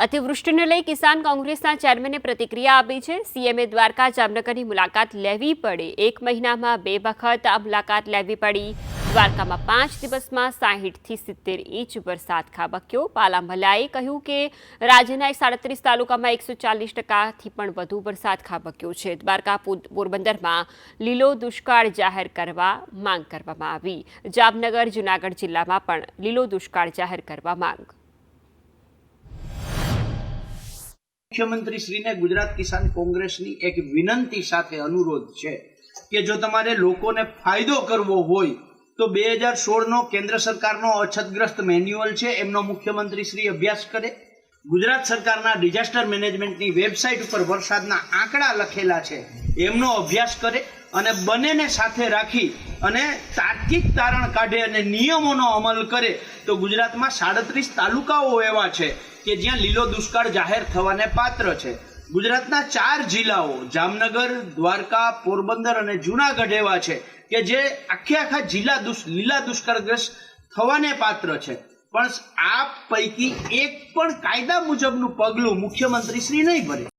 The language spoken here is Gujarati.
અતિવૃષ્ટિને લઈ કિસાન કોંગ્રેસના ચેરમેને પ્રતિક્રિયા આપી છે. સીએમએ દ્વારકા જામનગરની મુલાકાત લેવી પડે. એક મહિનામાં બે વખત આ મુલાકાત લેવી પડી. દ્વારકામાં પાંચ દિવસમાં સાહીઠથી સિત્તેર ઇંચ વરસાદ ખાબક્યો. પાલા મલાએ કહ્યું કે રાજ્યના સાડત્રીસ તાલુકામાં એકસો ચાલીસ ટકાથી પણ વધુ વરસાદ ખાબક્યો છે. દ્વારકા પોરબંદરમાં લીલો દુષ્કાળ જાહેર કરવા માંગ કરવામાં આવી. જામનગર, જૂનાગઢ જિલ્લામાં પણ લીલો દુષ્કાળ જાહેર કરવા માંગ. મુખ્યમંત્રી શ્રીને ગુજરાત કિસાન કોંગ્રેસની એક વિનંતી સાથે અનુરોધ છે કે જો તમારે લોકોને ફાયદો કરવો હોય, તો બે હજાર સોળનો કેન્દ્ર સરકારનો અછતગ્રસ્ત મેન્યુઅલ છે, એમનો મુખ્યમંત્રી શ્રી અભ્યાસ કરે. ગુજરાત સરકારના ડિઝાસ્ટર મેનેજમેન્ટની વેબસાઇટ ઉપર વરસાદના આંકડા લખેલા છે, એમનો અભ્યાસ કરે અને બંનેને સાથે રાખી અને તાર્કિક તારણ કાઢે અને નિયમોનો અમલ કરે, તો ગુજરાતમાં સાડત્રીસ તાલુકાઓ એવા છે કે જ્યાં લીલો દુષ્કાળ જાહેર થવાને પાત્ર છે. ગુજરાતના ચાર જિલ્લાઓ, જામનગર, દ્વારકા, પોરબંદર અને જુનાગઢ એવા છે કે જે આખે આખા જિલ્લા લીલા દુષ્કાળગ્રસ્ત થવાને પાત્ર છે. પણ આ પૈકી એક પણ કાયદા મુજબનું પગલું મુખ્યમંત્રી શ્રી નહીં ભરે.